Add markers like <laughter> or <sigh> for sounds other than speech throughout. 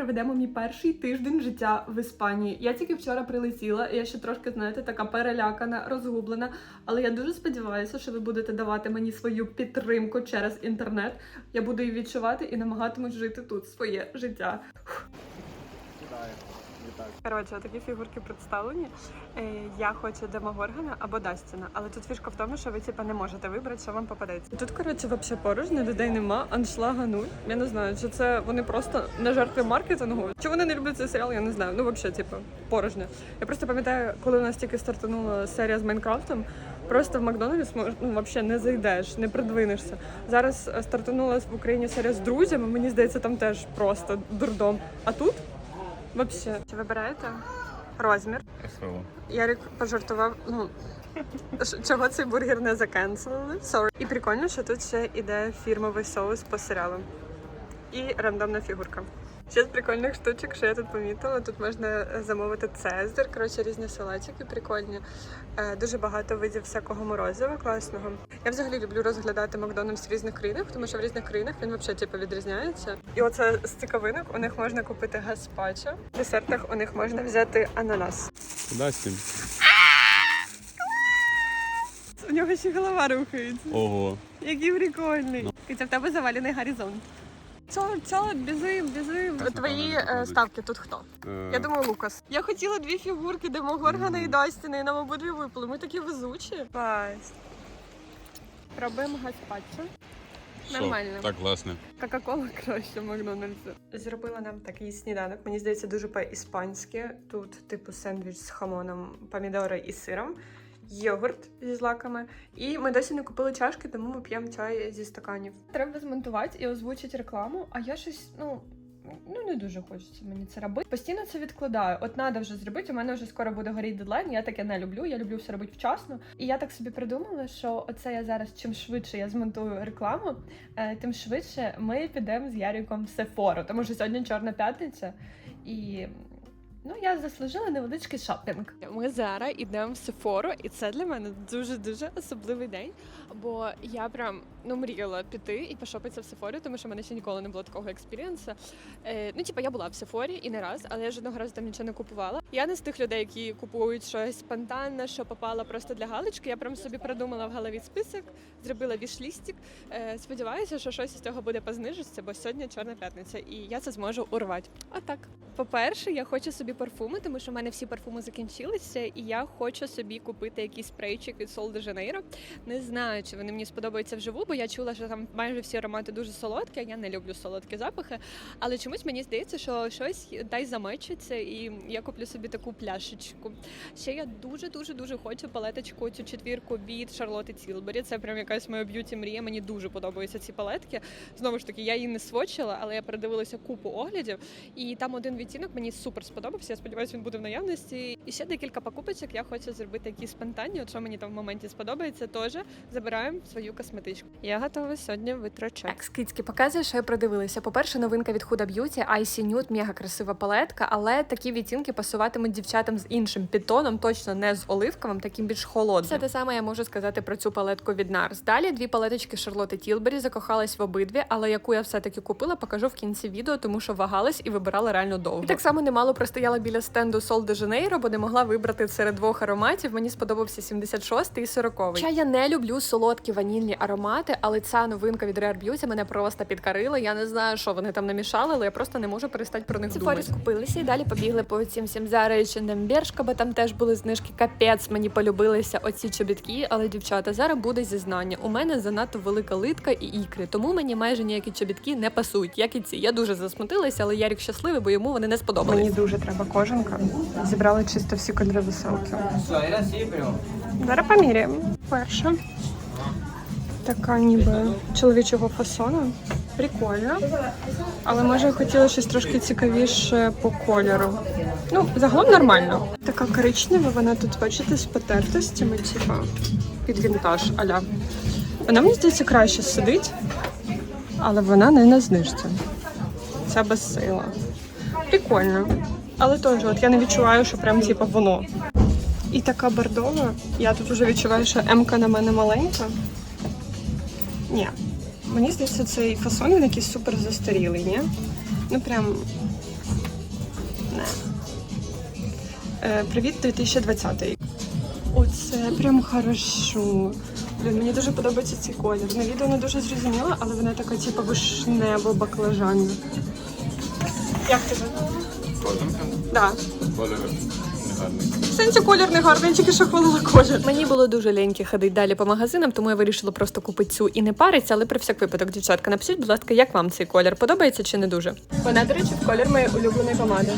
проведемо мій перший тиждень життя в Іспанії. Я тільки вчора прилетіла, я ще трошки, знаєте, така перелякана, розгублена. Але я дуже сподіваюся, що ви будете давати мені свою підтримку через інтернет. Я буду її відчувати і намагатимусь жити тут своє життя. Коротше, такі фігурки представлені. Е, Я хочу Демогоргана або Дастіна, але тут фішка в тому, що ви типа не можете вибрати, що вам попадеться. Тут, коротше, взагалі порожньо, людей нема, аншлага нуль. Я не знаю, чи це вони просто не жертви маркетингу. Чи вони не люблять цей серіал, я не знаю. Ну, взагалі, типу, порожньо. Я просто пам'ятаю, коли у нас тільки стартанула серія з Майнкрафтом. Просто в Макдональдс ну, взагалі не зайдеш, не придвинешся. Зараз стартанула в Україні серія з друзями. Мені здається, там теж просто дурдом. А тут взагалі. Чи вибираєте розмір? СВО. Ярик пожартував, ну чого цей бургер не закенселили. Sorry. І прикольно, що тут ще іде фірмовий соус по серіалу. І рандомна фігурка. Ще з прикольних штучок, що я тут помітила. Тут можна е, замовити цезар, коротше, різні салатики прикольні. Е, Дуже багато видів всякого морозива класного. Я взагалі люблю розглядати Макдональдс в різних країнах, тому що в різних країнах він взагалі типу, відрізняється. І оце з цікавинок у них можна купити гаспачо. В десертах у них можна взяти ананас. Тим? У нього ще голова рухається. Ого. Який прикольний. Киця, в тебе завалений горизонт. Цо, біжим, біжим. Так, Твої е, ставки тут хто? Е, Я думаю, Лукас. Я хотіла дві фігурки, де Горгана і. Дастіна, і нам обидві випали. Ми такі везучі. Бась. Пробуємо гаспачо. що? Нормально. Так, класно. Кока-кола <laughs> краще Макдональдсу. Зробила нам такий сніданок. Мені здається, дуже по-іспанськи. Тут, типу, сендвіч з хамоном, помідори і сиром, йогурт зі злаками. І ми досі не купили чашки, тому ми п'ємо чай зі стаканів. Треба змонтувати і озвучити рекламу, а я щось, ну. Ну, не дуже хочеться мені це робити. Постійно це відкладаю. От треба вже зробити. У мене вже скоро буде горіти дедлайн. Я таке не люблю. Я люблю все робити вчасно. І я так собі придумала, що оце я зараз чим швидше я змонтую рекламу, е, тим швидше ми підемо з Яріком в Сефору, тому що сьогодні Чорна п'ятниця, і ну я заслужила невеличкий шопінг. Ми зараз йдемо в Сефору, і це для мене дуже дуже особливий день. Бо я прям ну мріяла піти і пошопитися в Сефорі, тому що в мене ще ніколи не було такого експірієнсу. Е, ну, типа, я була в Сефорі і не раз, але я жодного разу там нічого не купувала. Я не з тих людей, які купують щось спонтанне, що попало просто для галочки. Я прям собі придумала в голові список, зробила вішлістик. Е, сподіваюся, що щось з цього буде по знижці, бо сьогодні чорна п'ятниця, і я це зможу урвати. Отак. По-перше, я хочу собі парфуми, тому що в мене всі парфуми закінчилися, і я хочу собі купити якийсь спрейчик від Sol de Janeiro. Не знаю, чи вони мені сподобаються вживу, бо я чула, що там майже всі аромати дуже солодкі. а Я не люблю солодкі запахи. Але чомусь мені здається, що щось дай замечиться, і я куплю собі таку пляшечку. Ще я дуже дуже дуже хочу палеточку цю четвірку від Шарлоти Тілбері. Це прям якась моя б'юті мрія. Мені дуже подобаються ці палетки. Знову ж таки, я її не свочила, але я передивилася купу оглядів. І там один відтінок мені супер сподобався. Я сподіваюся, він буде в наявності. І ще декілька покупочок. Я хочу зробити якісь спонтанні. От що мені там в моменті сподобається, теж забираємо свою косметичку. Я готова сьогодні витрачати. Так, скидськи показує, що я продивилася. По-перше, новинка від Huda Beauty, Icy Nude, мега красива палетка, але такі відтінки пасуватимуть дівчатам з іншим підтоном, точно не з оливковим, таким більш холодним. Все те саме я можу сказати про цю палетку від NARS. Далі дві палеточки Шарлоти Тілбері закохалась в обидві, але яку я все-таки купила, покажу в кінці відео, тому що вагалась і вибирала реально довго. І так само немало простояла біля стенду Sol de Janeiro, бо не могла вибрати серед двох ароматів. Мені сподобався 76 і 40. Хоча я не люблю солодкі ванільні аромати, але ця новинка від Rare Beauty мене просто підкарила. Я не знаю, що вони там намішали, але я просто не можу перестати про них думати. скупилися і далі побігли по цим всім H&M бо там теж були знижки. Капець мені полюбилися оці чобітки, але дівчата, зараз буде зізнання. У мене занадто велика литка і ікри, тому мені майже ніякі чобітки не пасують, як і ці. Я дуже засмутилася, але Ярік щасливий, бо йому вони не сподобались. Мені дуже треба кожанка. Зібрали чисто всі кольори веселки. Зараз поміряємо. Перша. Така ніби чоловічого фасону. Прикольно. Але може хотіла щось трошки цікавіше по кольору. Ну, загалом нормально. Така коричнева, вона тут, бачите, з потертостями, типа під вінтаж аля. Вона мені здається краще сидить, але вона не на знижці. Ця без сила. Прикольно. Але теж, от я не відчуваю, що прям типа воно. І така бордова. Я тут вже відчуваю, що М-ка на мене маленька. Ні. Мені здається, цей фасон він якийсь супер застарілий, ні? Ну прям Е, Привіт, 2020 -й. Оце прям хорошо. Блін, мені дуже подобається цей колір. На відео не дуже зрозуміла, але вона така, типу, вишнево баклажанна. Як тебе? Кожанка? Да. Колір негарний. В сенсі колір не гарний, тільки що хвалила колір. Мені було дуже ліньки ходити далі по магазинам, тому я вирішила просто купити цю і не париться, але про всяк випадок, дівчатка, напишіть, будь ласка, як вам цей колір? Подобається чи не дуже? Вона, до речі, в колір моєї улюбленої помади.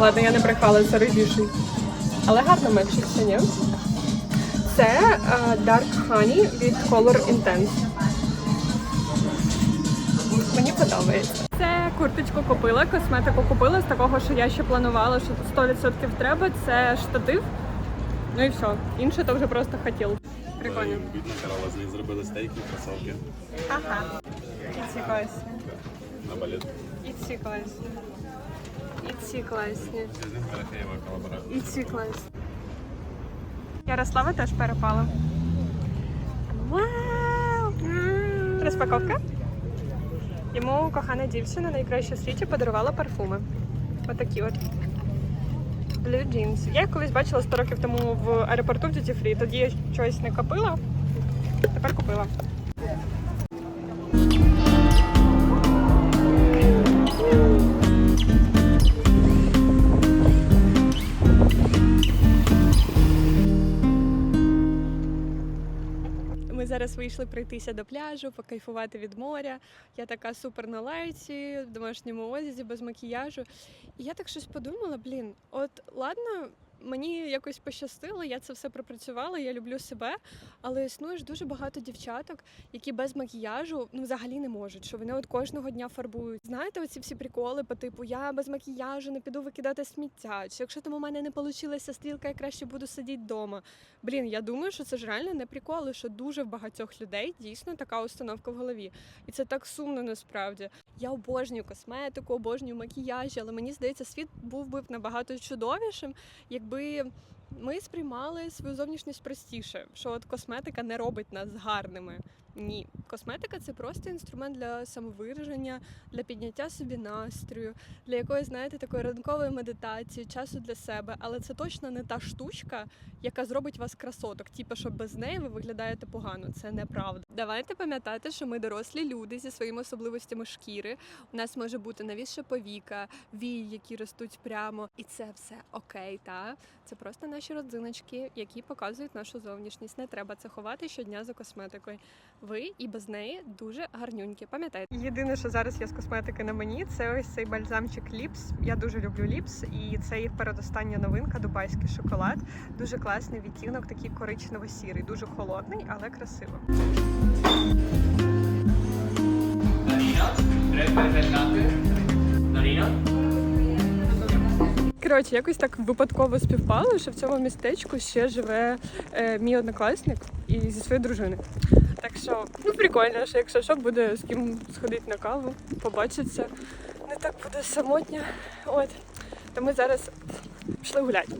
Ладно, я не брехала, це рибіший. Але гарно мечиться, ні? Це е, Dark Honey від Color Intense. Мені подобається. Це курточку купила, косметику купила з такого, що я ще планувала, що 100% треба. Це штатив. Ну і все. Інше то вже просто хотів. Прикольно. Бідна з зробили стейки, кросовки Ага. І ці класні. на балет. І ці класні. І ці класні. І ці класні. Ярослава теж перепала. Вау! Розпаковка. Йому кохана дівчина найкраще в світі подарувала парфуми. Отакі от. Blue Jeans. Я колись бачила 100 років тому в аеропорту в Duty Free. Тоді я щось не купила. Тепер купила. Ми зараз вийшли пройтися до пляжу, покайфувати від моря. Я така супер на лайці, в домашньому одязі, без макіяжу. І я так щось подумала: блін, от ладно, мені якось пощастило, я це все пропрацювала, я люблю себе, але існує ж дуже багато дівчаток, які без макіяжу ну взагалі не можуть, що вони от кожного дня фарбують. Знаєте, оці всі приколи по типу я без макіяжу не піду викидати сміття. Чи якщо там у мене не вийшла стрілка, я краще буду сидіти вдома. Блін, я думаю, що це ж реально не приколи, що дуже в багатьох людей дійсно така установка в голові. І це так сумно насправді. Я обожнюю косметику, обожнюю макіяжі, але мені здається, світ був би набагато чудовішим, якби аби ми сприймали свою зовнішність простіше, що от косметика не робить нас гарними. Ні, косметика це просто інструмент для самовираження, для підняття собі настрою, для якоїсь, знаєте, такої ранкової медитації, часу для себе. Але це точно не та штучка, яка зробить вас красоток. Типу, що без неї ви виглядаєте погано. Це неправда. Давайте пам'ятати, що ми дорослі люди зі своїми особливостями шкіри. У нас може бути навісша повіка, вії, які ростуть прямо, і це все окей. Та це просто наші родзиночки, які показують нашу зовнішність. Не треба це ховати щодня за косметикою. Ви і без неї дуже гарнюнькі. Пам'ятайте. Єдине, що зараз є з косметики на мені, це ось цей бальзамчик Ліпс. Я дуже люблю Ліпс, і це їх передостання новинка дубайський шоколад. Дуже класний відтінок, такий коричнево-сірий, дуже холодний, але красиво. Marina, Коротше, якось так випадково співпало, що в цьому містечку ще живе е, мій однокласник і зі своєю дружиною. Так що, ну прикольно, що якщо що, буде з ким сходити на каву, побачиться. Не так буде самотньо. От. То ми зараз пішли гуляти.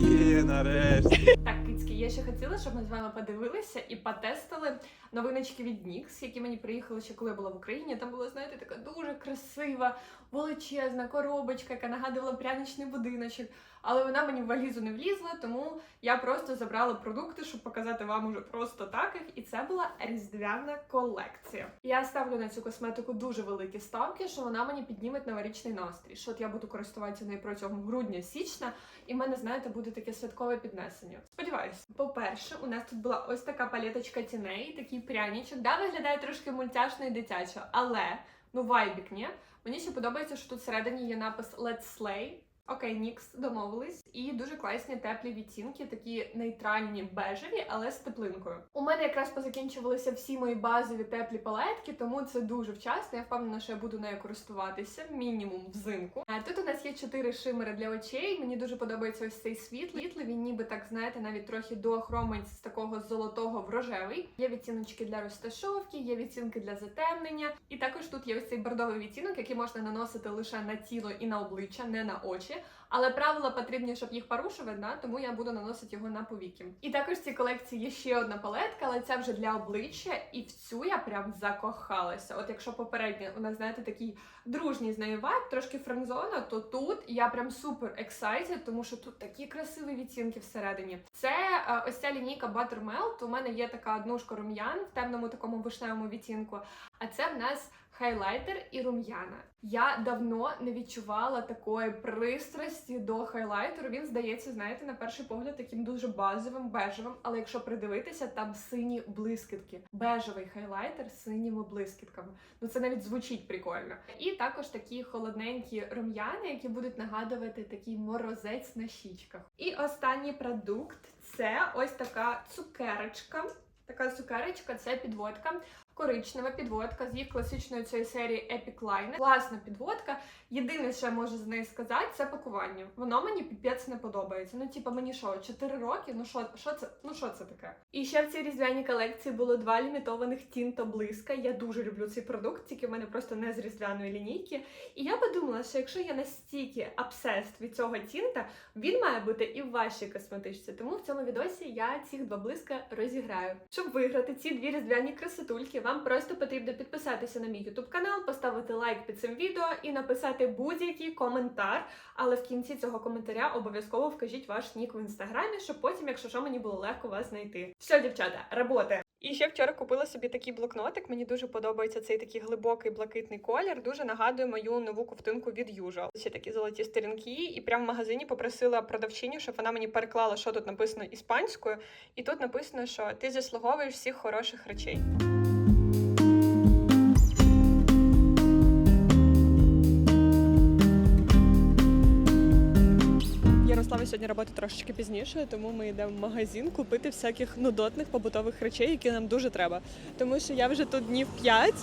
Є, нарешті. Так, кицьки, я ще хотіла, щоб ми з вами подивилися і потестили новиночки від NYX, які мені приїхали ще коли я була в Україні. Там була, знаєте, така дуже красива, величезна коробочка, яка нагадувала пряничний будиночок. Але вона мені в валізу не влізла, тому я просто забрала продукти, щоб показати вам уже просто так їх. І це була різдвяна колекція. Я ставлю на цю косметику дуже великі ставки, що вона мені підніме новорічний настрій. Що от я буду користуватися нею протягом грудня-січня, і в мене, знаєте, буде таке святкове піднесення. Сподіваюся. По-перше, у нас тут була ось така палеточка тіней, такий пряничок. Да, виглядає трошки мультяшно і дитячо, але ну вайбік, ні? Мені ще подобається, що тут всередині є напис Let's Slay. Окей, Нікс домовились, і дуже класні теплі відтінки, такі нейтральні бежеві, але з теплинкою. У мене якраз позакінчувалися всі мої базові теплі палетки, тому це дуже вчасно. Я впевнена, що я буду нею користуватися мінімум взимку. А тут у нас є чотири шимери для очей. Мені дуже подобається ось цей світлий. Світлий він ніби так знаєте, навіть трохи доохромить з такого золотого в рожевий. Є відтіночки для розташовки, є відтінки для затемнення, і також тут є ось цей бордовий відтінок, який можна наносити лише на тіло і на обличчя, не на очі. Але правила потрібні, щоб їх порушувати, да? тому я буду наносити його на повіки. І також в цій колекції є ще одна палетка, але ця вже для обличчя, і в цю я прям закохалася. От якщо попередня у нас, знаєте, такий дружній з нею вайб, трошки френдзона, то тут я прям супер ексайтед, тому що тут такі красиві відтінки всередині. Це е, ось ця лінійка Buttermelt. У мене є така однушка рум'ян в темному такому вишневому відтінку. А це в нас хайлайтер і рум'яна. Я давно не відчувала такої пристрасті до хайлайтеру. Він здається, знаєте, на перший погляд таким дуже базовим, бежевим. Але якщо придивитися, там сині блискітки. Бежевий хайлайтер з синіми блискітками. Ну це навіть звучить прикольно. І також такі холодненькі рум'яни, які будуть нагадувати такий морозець на щічках. І останній продукт це ось така цукерочка. Така цукерочка це підводка. Коричнева підводка з їх класичної цієї серії Epic Line. Класна підводка. Єдине, що я можу з неї сказати, це пакування. Воно мені піпець не подобається. Ну, типа, мені що, 4 роки? Ну що, що це? Ну що це таке? І ще в цій різдвяній колекції було два лімітованих тінто блиска. Я дуже люблю цей продукт, тільки в мене просто не з різдвяної лінійки. І я подумала, що якщо я настільки обсест від цього тінта, він має бути і в вашій косметичці. Тому в цьому відосі я цих два блиска розіграю. Щоб виграти ці дві різдвяні красотульки, вам просто потрібно підписатися на мій YouTube канал, поставити лайк під цим відео і написати будь-який коментар. Але в кінці цього коментаря обов'язково вкажіть ваш нік в інстаграмі, щоб потім, якщо що, мені було легко вас знайти. Все, дівчата, роботи! І ще вчора купила собі такий блокнотик. Мені дуже подобається цей такий глибокий блакитний колір. Дуже нагадує мою нову ковтинку від Usual. Ще такі золоті сторінки, і прямо в магазині попросила продавчиню, щоб вона мені переклала, що тут написано іспанською. І тут написано, що ти заслуговуєш всіх хороших речей. Ярослава сьогодні робота трошечки пізніше, тому ми йдемо в магазин купити всяких нудотних побутових речей, які нам дуже треба. Тому що я вже тут днів 5,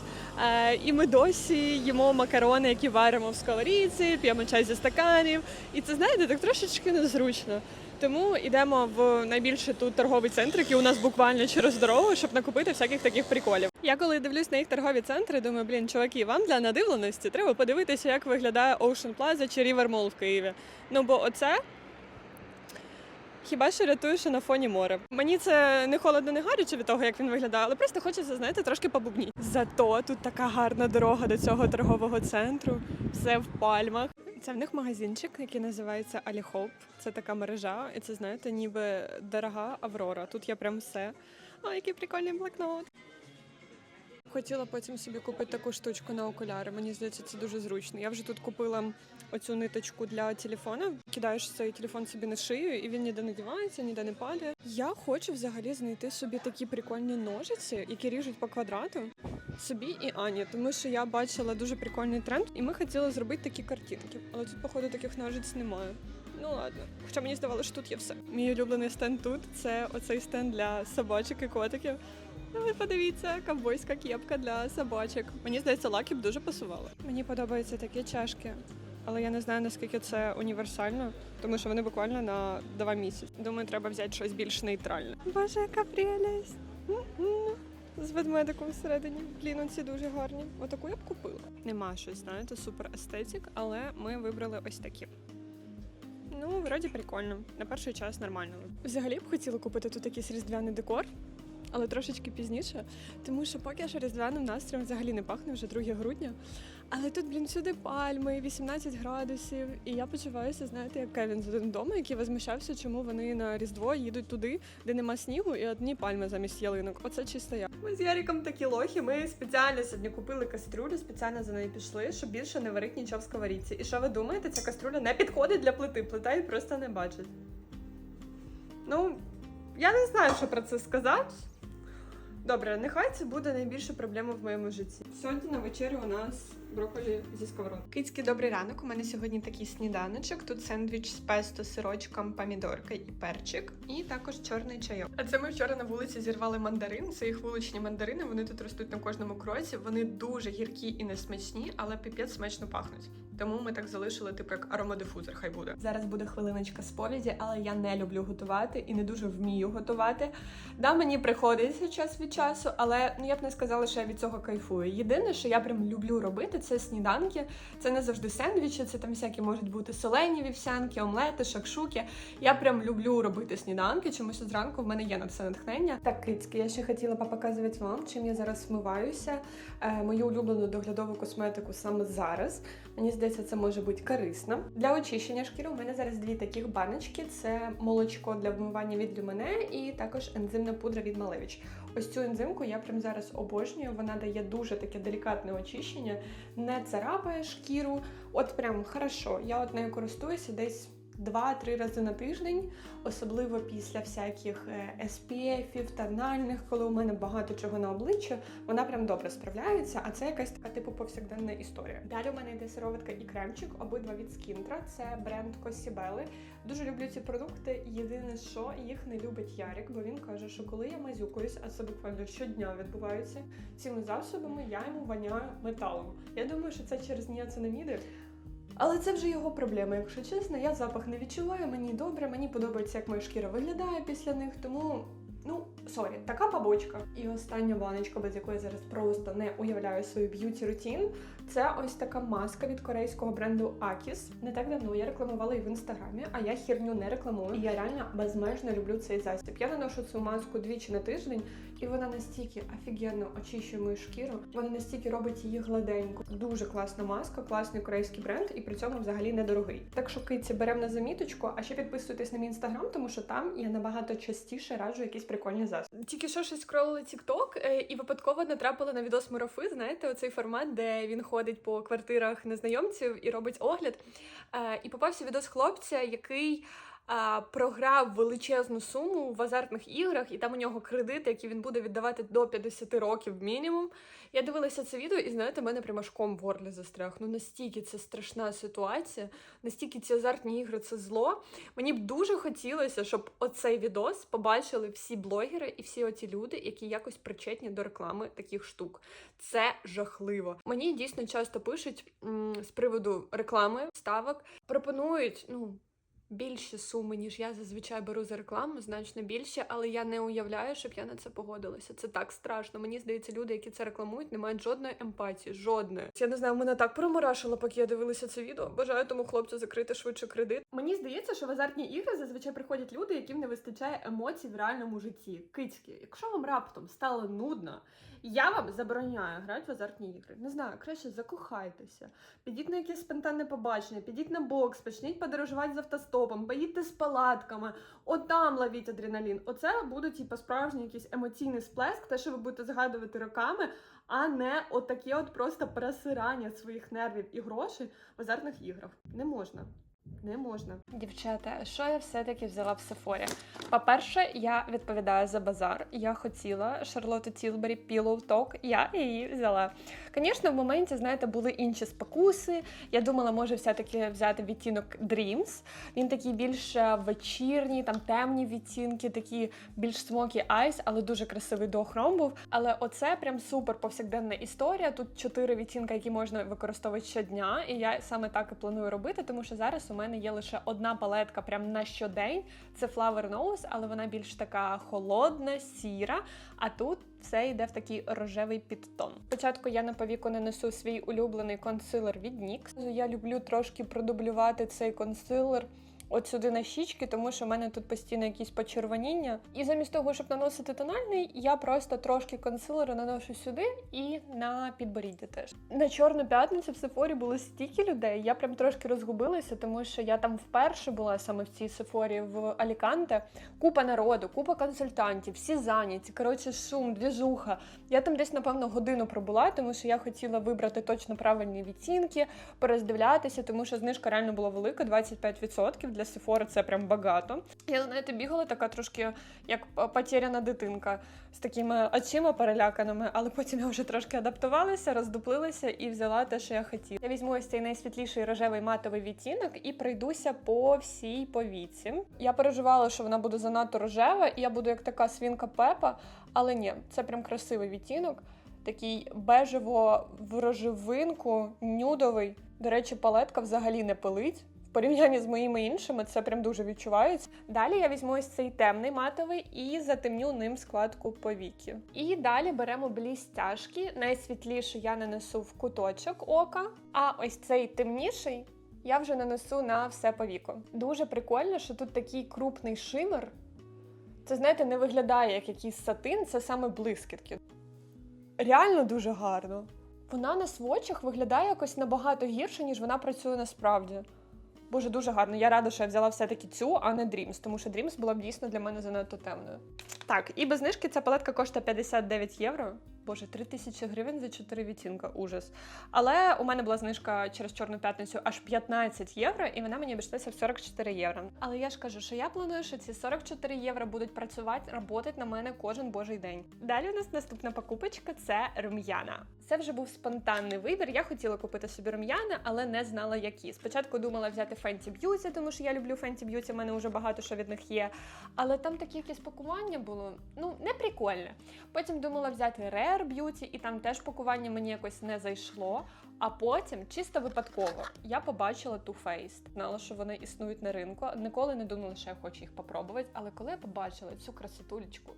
е, і ми досі їмо макарони, які варимо в сковорідці, п'ємо чай зі стаканів. І це знаєте, так трошечки незручно. Тому йдемо в найбільший тут торговий центр, який у нас буквально через дорогу, щоб накупити всяких таких приколів. Я коли дивлюсь на їх торгові центри, думаю, блін, чуваки, вам для надивленості треба подивитися, як виглядає Ocean Plaza чи River Mall в Києві. Ну бо оце Хіба що рятую, що на фоні море. Мені це не холодно, не гаряче від того, як він виглядає, але просто хочеться, знаєте, трошки побубні. Зато тут така гарна дорога до цього торгового центру, все в пальмах. Це в них магазинчик, який називається Аліхоп. Це така мережа, і це знаєте, ніби дорога Аврора. Тут є прям все. О, який прикольний блокнот. Хотіла потім собі купити таку штучку на окуляри. Мені здається, це дуже зручно. Я вже тут купила оцю ниточку для телефона. Кидаєш цей телефон собі на шию, і він ніде не дівається, ніде не падає. Я хочу взагалі знайти собі такі прикольні ножиці, які ріжуть по квадрату. Собі і Ані, тому що я бачила дуже прикольний тренд, і ми хотіли зробити такі картинки. Але тут, походу, таких ножиць немає. Ну ладно. Хоча мені здавалося, що тут є все. Мій улюблений стенд тут це оцей стенд для собачок і котиків. Ну, ви подивіться, ковбойська кепка для собачок. Мені здається, лакі б дуже пасували. Мені подобаються такі чашки, але я не знаю наскільки це універсально, тому що вони буквально на два місяці. Думаю, треба взяти щось більш нейтральне. Боже, яка прелість! З ведмедиком всередині. Блін, ці дуже гарні. Отаку я б купила. Нема щось, знаєте, супер естетик, але ми вибрали ось такі. Ну, вроді прикольно. На перший час нормально. Взагалі б хотіла купити тут якийсь різдвяний декор, але трошечки пізніше, тому що поки що різдвяним настроєм взагалі не пахне вже 2 грудня. Але тут, блін, всюди пальми, 18 градусів. І я почуваюся, знаєте, як Кевін з один вдома, який возмущався, чому вони на Різдво їдуть туди, де нема снігу, і одні пальми замість ялинок. Оце чисто я. Ми з Яріком такі лохи. Ми спеціально сьогодні купили кастрюлю, спеціально за нею пішли, щоб більше не варити нічого в сковорідці. І що ви думаєте, ця кастрюля не підходить для плити, плита її просто не бачить. Ну, я не знаю, що про це сказати. Добре, нехай це буде найбільша проблема в моєму житті. Сьогодні на вечері у нас брокколі зі сковородки. Кицький добрий ранок. У мене сьогодні такий сніданочок. Тут сендвіч з песто, сирочком, помідорка і перчик, і також чорний чайок. А це ми вчора на вулиці зірвали мандарин. Це їх вуличні мандарини. Вони тут ростуть на кожному кроці. Вони дуже гіркі і несмачні, але піпець смачно пахнуть. Тому ми так залишили, типу як аромадифузор, хай буде. Зараз буде хвилиночка сповіді, але я не люблю готувати і не дуже вмію готувати. Да, мені приходиться час від часу, але ну я б не сказала, що я від цього кайфую. Єдине, що я прям люблю робити, робити, це сніданки. Це не завжди сендвічі, це там всякі можуть бути солені вівсянки, омлети, шакшуки. Я прям люблю робити сніданки, чомусь зранку в мене є на це натхнення. Так, кицьки, я ще хотіла показувати вам, чим я зараз смиваюся. Е, мою улюблену доглядову косметику саме зараз. Мені здається, це може бути корисно. Для очищення шкіри у мене зараз дві таких баночки: це молочко для вмивання від люмене і також ензимна пудра від Малевич. Ось цю ензимку я прям зараз обожнюю. Вона дає дуже таке делікатне очищення, не царапає шкіру. От прям хорошо. Я от нею користуюся десь. Два-три рази на тиждень, особливо після всяких е, SPF-ів, тональних, коли у мене багато чого на обличчі, вона прям добре справляється, а це якась така типу повсякденна історія. Далі у мене йде сироватка і кремчик, обидва від Скінтра. Це бренд Косібели. Дуже люблю ці продукти. Єдине, що їх не любить Ярік, бо він каже, що коли я мазюкаюсь, а це буквально щодня відбувається цими засобами, я йому воняю металом. Я думаю, що це через ніацинаміди. Але це вже його проблема, якщо чесно. Я запах не відчуваю, мені добре, мені подобається, як моя шкіра виглядає після них, тому. Сорі, така побочка. І остання баночка, без якої я зараз просто не уявляю свою б'юті рутін. Це ось така маска від корейського бренду Акіс. Не так давно я рекламувала її в інстаграмі, а я хірню не рекламую. І я реально безмежно люблю цей засіб. Я наношу цю маску двічі на тиждень, і вона настільки офігенно очищує мою шкіру. Вона настільки робить її гладенько. Дуже класна маска, класний корейський бренд, і при цьому взагалі недорогий. Так що киці беремо на заміточку, а ще підписуйтесь на мій інстаграм, тому що там я набагато частіше раджу якісь прикольні засоби. Тільки що щось скролили TikTok і випадково натрапила на відос Мурафи. Знаєте, оцей формат, де він ходить по квартирах незнайомців і робить огляд. Е, І попався відос хлопця, який. Програв величезну суму в азартних іграх, і там у нього кредит, який він буде віддавати до 50 років мінімум. Я дивилася це відео, і знаєте, мене прямо аж ком в горлі застряг. Ну настільки це страшна ситуація, настільки ці азартні ігри це зло. Мені б дуже хотілося, щоб оцей відос побачили всі блогери і всі оті люди, які якось причетні до реклами таких штук. Це жахливо. Мені дійсно часто пишуть м, з приводу реклами, ставок, пропонують, ну. Більші суми, ніж я зазвичай беру за рекламу, значно більше, але я не уявляю, щоб я на це погодилася. Це так страшно. Мені здається, люди, які це рекламують, не мають жодної емпатії, жодної. Я не знаю, мене так проморашило, поки я дивилася це відео. Бажаю тому хлопцю закрити швидше кредит. Мені здається, що в азартні ігри зазвичай приходять люди, яким не вистачає емоцій в реальному житті. Кицьки, якщо вам раптом стало нудно, я вам забороняю грати в азартні ігри. Не знаю, краще закохайтеся. Підіть на якесь спонтанне побачення, підіть на бокс, почніть подорожувати з автостопом, поїдьте з палатками, отам ловіть адреналін. Оце буде типу, справжній якийсь емоційний сплеск, те, що ви будете згадувати роками, а не отаке от просто пересирання своїх нервів і грошей в азартних іграх. Не можна. Не можна. Дівчата, що я все-таки взяла в Сефорі? По-перше, я відповідаю за базар. Я хотіла Шарлоту Тілбері Pillow Talk, я її взяла. Звісно, в моменті, знаєте, були інші спокуси. Я думала, може все-таки взяти відтінок Dreams. Він такий більш е, вечірній, там темні відтінки, такі більш смокі айс, але дуже красивий доохром був. Але оце прям супер повсякденна історія. Тут чотири відтінка, які можна використовувати щодня. І я саме так і планую робити, тому що зараз у мене є лише одна палетка прям на щодень. Це Flower Nose, але вона більш така холодна, сіра. А тут все йде в такий рожевий підтон. Спочатку я на повіку нанесу свій улюблений консилер від NYX. Я люблю трошки продублювати цей консилер. От сюди на щічки, тому що в мене тут постійно якісь почервоніння. І замість того, щоб наносити тональний, я просто трошки консилеру наношу сюди і на підборіддя теж. На чорну п'ятницю в Сефорі було стільки людей. Я прям трошки розгубилася, тому що я там вперше була саме в цій Сефорі в Аліканте. Купа народу, купа консультантів, всі зайняті. Коротше, шум, двіжуха. Я там десь, напевно, годину пробула, тому що я хотіла вибрати точно правильні відтінки, пороздивлятися, тому що знижка реально була велика, 25%. Для Сефори це прям багато. Я знаєте, бігала така трошки як потеряна дитинка з такими очима переляканими, але потім я вже трошки адаптувалася, роздуплилася і взяла те, що я хотіла. Я візьму ось цей найсвітліший рожевий матовий відтінок і пройдуся по всій повіці. Я переживала, що вона буде занадто рожева, і я буду як така свінка Пепа, але ні, це прям красивий відтінок. Такий бежево в рожевинку, нюдовий. До речі, палетка взагалі не пилить. Порівнянні з моїми іншими це прям дуже відчувається. Далі я візьму ось цей темний матовий і затемню ним складку повіки. І далі беремо блістяшки. Найсвітлішу я нанесу в куточок ока, а ось цей темніший я вже нанесу на все повіко. Дуже прикольно, що тут такий крупний шимер. Це, знаєте, не виглядає як якийсь сатин, це саме блискітки. Реально дуже гарно. Вона на свочах виглядає якось набагато гірше, ніж вона працює насправді. Боже, дуже гарно. Я рада, що я взяла все-таки цю, а не Dreams, тому що Dreams була б дійсно для мене занадто темною. Так, і без знижки ця палетка коштує 59 євро. Боже, 3000 гривень за 4 відтінка, ужас. Але у мене була знижка через Чорну п'ятницю аж 15 євро, і вона мені обійшлася в 44 євро. Але я ж кажу, що я планую, що ці 44 євро будуть працювати, работать на мене кожен божий день. Далі у нас наступна покупочка це рум'яна. Це вже був спонтанний вибір. Я хотіла купити собі рум'яна, але не знала які. Спочатку думала взяти Fenty Beauty, тому що я люблю Fenty Beauty, у мене вже багато що від них є. Але там таке якесь пакування було ну не прикольне. Потім думала взяти Rare Beauty, і там теж пакування мені якось не зайшло. А потім, чисто випадково, я побачила Too Faced. Знала, що вони існують на ринку. Ніколи не думала, що я хочу їх попробувати. Але коли я побачила цю красотулечку,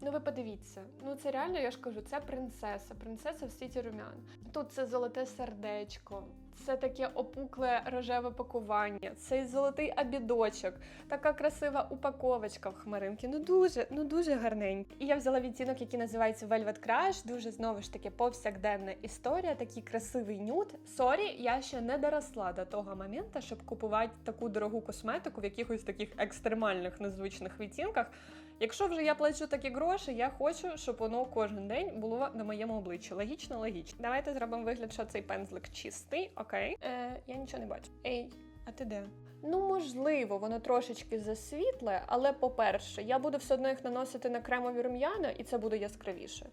ну ви подивіться, ну це реально, я ж кажу, це принцеса, принцеса в світі румян. Тут це золоте сердечко, це таке опукле рожеве пакування, цей золотий обідочок, така красива упаковочка в хмаринки. Ну дуже, ну дуже гарненькі. І я взяла відтінок, який називається Velvet Crush. Дуже знову ж таки повсякденна історія, такий красивий нюд. Сорі, я ще не доросла до того моменту, щоб купувати таку дорогу косметику в якихось таких екстремальних незвичних відтінках. Якщо вже я плачу такі гроші, я хочу, щоб воно кожен день було на моєму обличчі. Логічно, логічно. Давайте зробимо вигляд, що цей пензлик чистий. Окей. Е, я нічого не бачу. Ей, а ти де? Ну, можливо, воно трошечки засвітле, але по-перше, я буду все одно їх наносити на кремові рум'яна, і це буде яскравіше.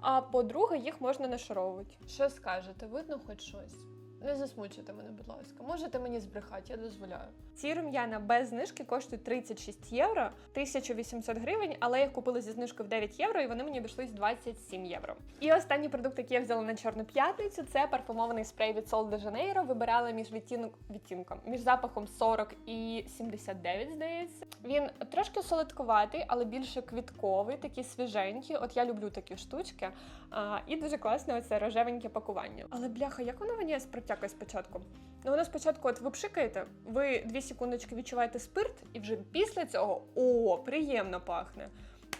А по-друге, їх можна нашаровувати. Що скажете? Видно хоч щось? Не засмучуйте мене, будь ласка. Можете мені збрехати, я дозволяю. Ці рум'яна без знижки коштують 36 євро, 1800 гривень, але я купила зі знижкою в 9 євро, і вони мені обійшлись 27 євро. І останній продукт, який я взяла на чорну п'ятницю, це парфумований спрей від Sol de Janeiro. Вибирала між відтінок відтінком, між запахом 40 і 79, здається. Він трошки солодкуватий, але більше квітковий, такий свіженький. От я люблю такі штучки. А, і дуже класне оце рожевеньке пакування. Але бляха, як воно воняє з протякою спочатку? Ну, воно спочатку, от ви пшикаєте, ви дві секундочки відчуваєте спирт, і вже після цього о, приємно пахне.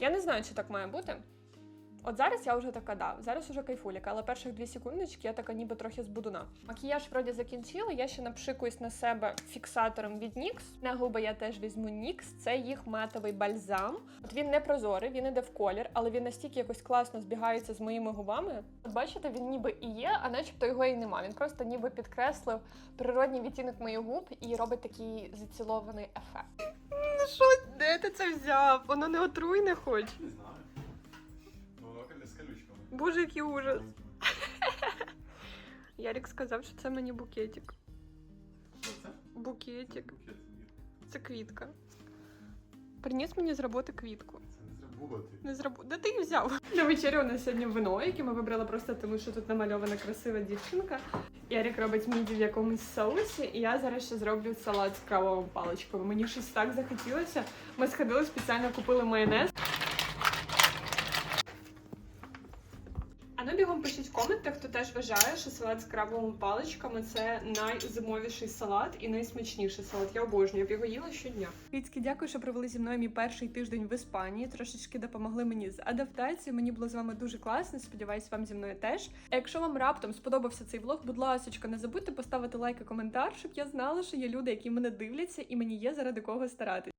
Я не знаю, чи так має бути. От зараз я вже така, да, зараз уже кайфуліка, але перших дві секундочки я така ніби трохи з будуна. Макіяж вроді закінчила, я ще напшикуюсь на себе фіксатором від NYX. На губи я теж візьму NYX, це їх матовий бальзам. От він не прозорий, він іде в колір, але він настільки якось класно збігається з моїми губами. От бачите, він ніби і є, а начебто його і нема. Він просто ніби підкреслив природній відтінок моїх губ і робить такий зацілований ефект. Ну що, де ти це взяв? Воно не отруйне хоч. Боже, який ужас. <laughs> Ярік сказав, що це мені букетик. Це? Букетик. Це квітка. Приніс мені з роботи квітку. Це не зробити. Де ти її взяв? На вечерю у нас сьогодні вино, яке ми вибрали просто тому, що тут намальована красива дівчинка. Ярік робить міді в якомусь соусі, і я зараз ще зроблю салат з крабовими паличками. Мені щось так захотілося. Ми сходили спеціально купили майонез. Вважає, що салат з крабовими паличками це найзимовіший салат і найсмачніший салат. Я обожнюю, я б його їла щодня. Кицьки, дякую, що провели зі мною мій перший тиждень в Іспанії. Трошечки допомогли мені з адаптацією. Мені було з вами дуже класно. Сподіваюсь, вам зі мною теж. Якщо вам раптом сподобався цей влог, будь ласка, не забудьте поставити лайк і коментар, щоб я знала, що є люди, які мене дивляться, і мені є заради кого старатись.